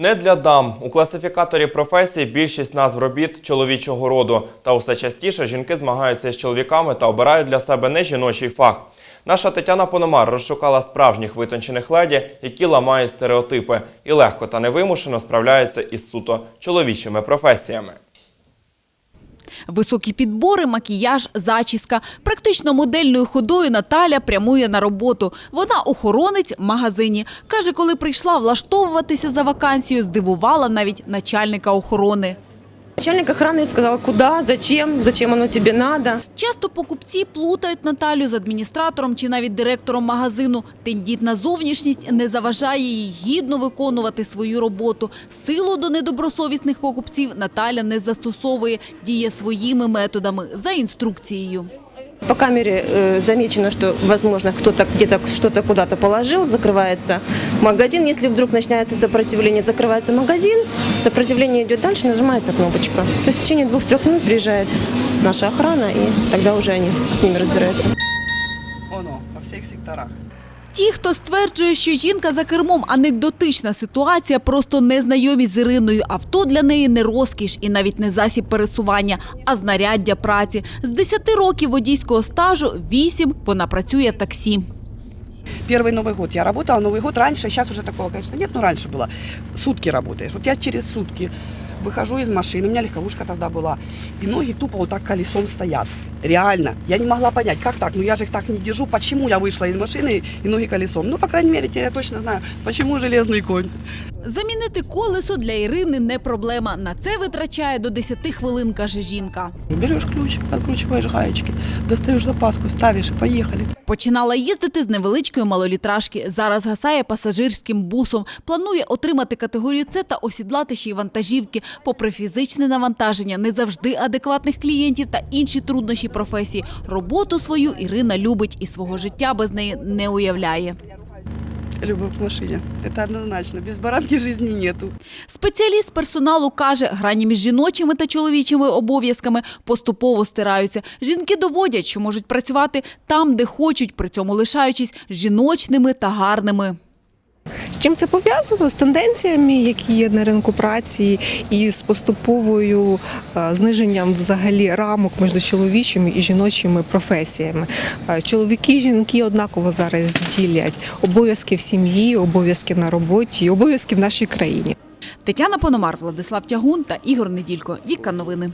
Не для дам у класифікаторі професій більшість назв робіт чоловічого роду. Та усе частіше жінки змагаються з чоловіками та обирають для себе не жіночий фах. Наша Тетяна Пономар розшукала справжніх витончених леді, які ламають стереотипи і легко та невимушено справляються із суто чоловічими професіями. Високі підбори, макіяж, зачіска. Практично модельною ходою Наталя прямує на роботу. Вона охоронець в магазині. Каже, коли прийшла влаштовуватися за вакансію, здивувала навіть начальника охорони. Начальник охраны сказал, куда, зачем, зачем оно тебе надо. Часто покупці плутають Наталю з адміністратором чи навіть директором магазину. Тендітна зовнішність не заважає їй гідно виконувати свою роботу. Силу до недобросовісних покупців Наталя не застосовує, діє своїми методами за інструкцією. По камере э, замечено, что, возможно, кто-то где-то что-то куда-то положил, закрывается магазин. Если вдруг начинается сопротивление, закрывается магазин, сопротивление идет дальше, нажимается кнопочка. То есть в течение двух-трех минут приезжает наша охрана, и тогда уже они с ними разбираются. Оно, во всіх секторах. Ті, хто стверджує, що жінка за кермом анекдотична ситуація, просто незнайомі з Іриною. Авто для неї не розкіш і навіть не засіб пересування, а знаряддя праці. З 10 років водійського стажу 8 вона працює в таксі. Первый Новый год я работала, Новый год раньше, сейчас уже такого, конечно, нет, но раньше было. Сутки работаешь. Вот я через сутки выхожу из машины, у меня легковушка тогда была, и ноги тупо вот так колесом стоят. Реально. Я не могла понять, как так? Ну я же их так не держу. Почему я вышла из машины и ноги колесом? Ну, по крайней мере, теперь я точно знаю, почему железный конь. Замінити колесо для Ірини не проблема. На це витрачає до 10 хвилин, каже жінка. Берешь ключик, откручиваешь гаечки, достаешь запаску, ставишь и поехали. Починала їздити з невеличкої малолітражки. Зараз гасає пасажирським бусом. Планує отримати категорію С та осідлати ще й вантажівки. Попри фізичне навантаження, не завжди адекватних клієнтів та інші труднощі професії. Роботу свою Ірина любить і свого життя без неї не уявляє. Любовь к машине. Это однозначно. Без баранки жизни нету. Спеціаліст персоналу каже, грані між жіночими та чоловічими обов'язками поступово стираються. Жінки доводять, що можуть працювати там, де хочуть, при цьому лишаючись жіночними та гарними. Чим це пов'язано? З тенденціями, які є на ринку праці, і з поступовою е, зниженням взагалі рамок між чоловічими і жіночими професіями. Е, Чоловіки і жінки однаково зараз ділять обов'язки в сім'ї, обов'язки на роботі, обов'язки в нашій країні. Тетяна Пономар, Владислав Тягун та Ігор Неділько. Віка новини.